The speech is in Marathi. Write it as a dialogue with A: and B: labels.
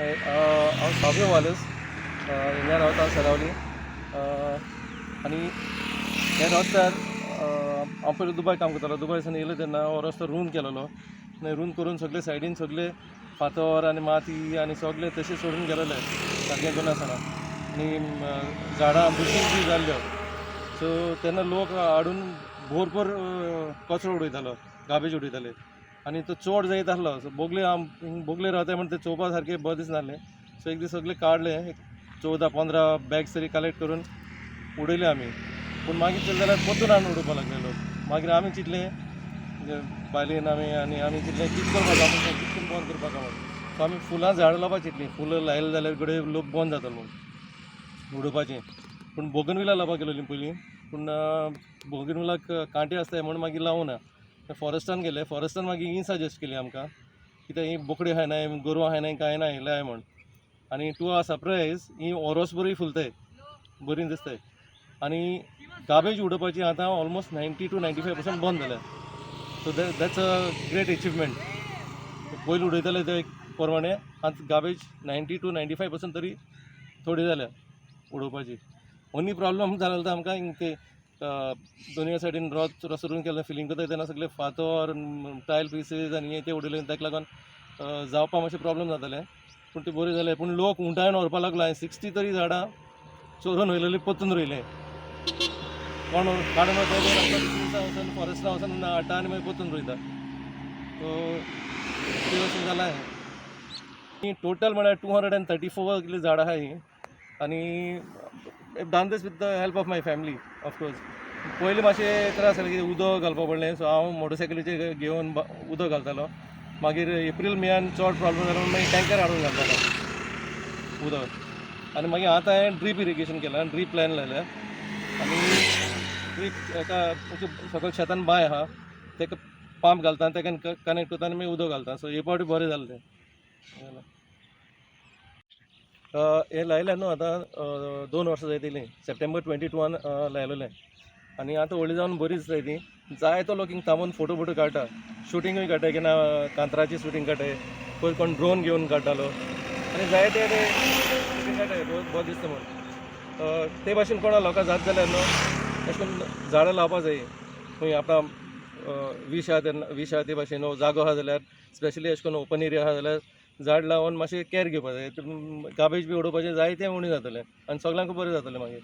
A: हांव सावयो वालस इंडिया रावता सरावली आनी हे रस्त्यार अ, हांव दुबय काम करतालो दुबयसून येयलो तेन्ना हो रस्तो रून केलेलो रून करून सगळे सायडीन सगळे फातर आनी माती आनी सगळे तशें सोडून गेलेले सारकें करनासतना आनी झाडां uh, बुशीस बी जाल्ल्यो सो तेन्ना लोक हाडून भरपूर uh, कचरो उडयतालो गार्बेज उडयताले आनी तो चोड जायत आसलो सो बोगले आम बोगले रावताय म्हण ते चोवपा सारके बरें दिसनासलें सो एक दीस सगळे काडले एक चवदा पंदरा बॅग्स तरी कलेक्ट करून उडयले आमी पूण मागीर चिंतलें जाल्यार परतून हाडून उडोवपा लागले लोक मागीर आमी चिंतलें बायलेन म्हणजे आमी आनी आमी चिंतलें कित करपाक आपूण बंद करपाक म्हणून. सो आमी फुलां झाडां लावपा चिंतलीं फुलां लायले जाल्यार कडेन लोक बंद जातलो म्हणून. उडोवपाचें. पूण बोगनविला लावपाक गेलोलीं पयलीं पूण बोगनविलाक कांटे आसताय म्हणून मागीर लावूं ना. फॉरेस्टान गेले. फॉरेस्टान मागीर ही सजेस्ट केली आमकां कित्याक ही बोकडी खायनाय गोरवां खायनाय कांय ना लाय म्हण. आनी टू आर सरप्रायज ही ओरोस बरी फुलताय बरी दिसताय आनी गार्बेज उडोवपाची आतां almost ninety two ninety five percent बंद जाल्या so that that's a great achievement पयलीं उडयताले ते प्रमाणे आतां garbage ninety two ninety five percent तरी थोडी जाल्या उडोवपाची. ओन्ली प्रॉब्लम जालो आमकां ते अ, दोनूय सायडीन रथ रसरून केलें फिलींग करता तेन्ना सगळे फातर टायल पिसीस आनी हे ते उडयले ताका लागून जावपा मातशें प्रॉब्लम जातालें पूण ते बरें जालें पूण लोक उंटायन व्हरपाक लागलो हांवें सिक्स्टी तरी झाडां चोरून वयलेली पोत्तून रोयले कोण काडून वचून फॉरेस्टान वचून हाडटा आनी मागीर पोत्तून रोयता सो ते अशें जालां हें टोटल म्हळ्यार two hundred and thirty four कितली झाडां आहा. ही आनी डान दीस with the help of my family of course पयलीं मातशें त्रास जालें कितें उदक घालपा पडलें. सो हांव मोटरसायकलीचेर घेवन उदक घालतालो. मागीर एप्रील मेयान चड प्रॉब्लम जालो. मागीर टँकर हाडून घालतालो. उदक. आनी मागीर आतां हांवें ड्रीप इरिगेशन केलां. ड्रीप प्लॅन लायल्या. आनी ड्रीप एका अशें सकयल शेतान बांय आहा. तेका पंप घालता. आनी तेका कनेक्ट करता आनी मागीर उदक घालता. सो हे पावटी बरें जालें तें हे लायल्या न्हू आतां दोन वर्सां जायतलीं सप्टेंबर ट्वेंटी टूवान लायलेलें आनी आतां व्हडली जावन बरी दिसता ती. जायतो लोक हिंग थांबून फोटो फोटो काडटा शुटिंगूय काडटाय केन्ना कांतराची शुटींग काडटाय पयर कोण ड्रोन घेवन काडटालो आनी जायते ते शुटींग काडटाय बरो दिसता म्हणून. ते भाशेन कोणा लोकां जात जाल्यार न्हू अशें करून झाडां लावपा जाय खंय आपणा वीश आहा तेन्ना वीश आहा ते भाशेन जागो आहा जाल्यार स्पेशली अशें करून ओपन एरिया आहा जाल्यार झाड लावन मातशें कॅर घेवपा जाय गार्बेज बी उडोवपाचें जायतें उणें जातलें. आनी सगळ्यांक बरें जातलें मागीर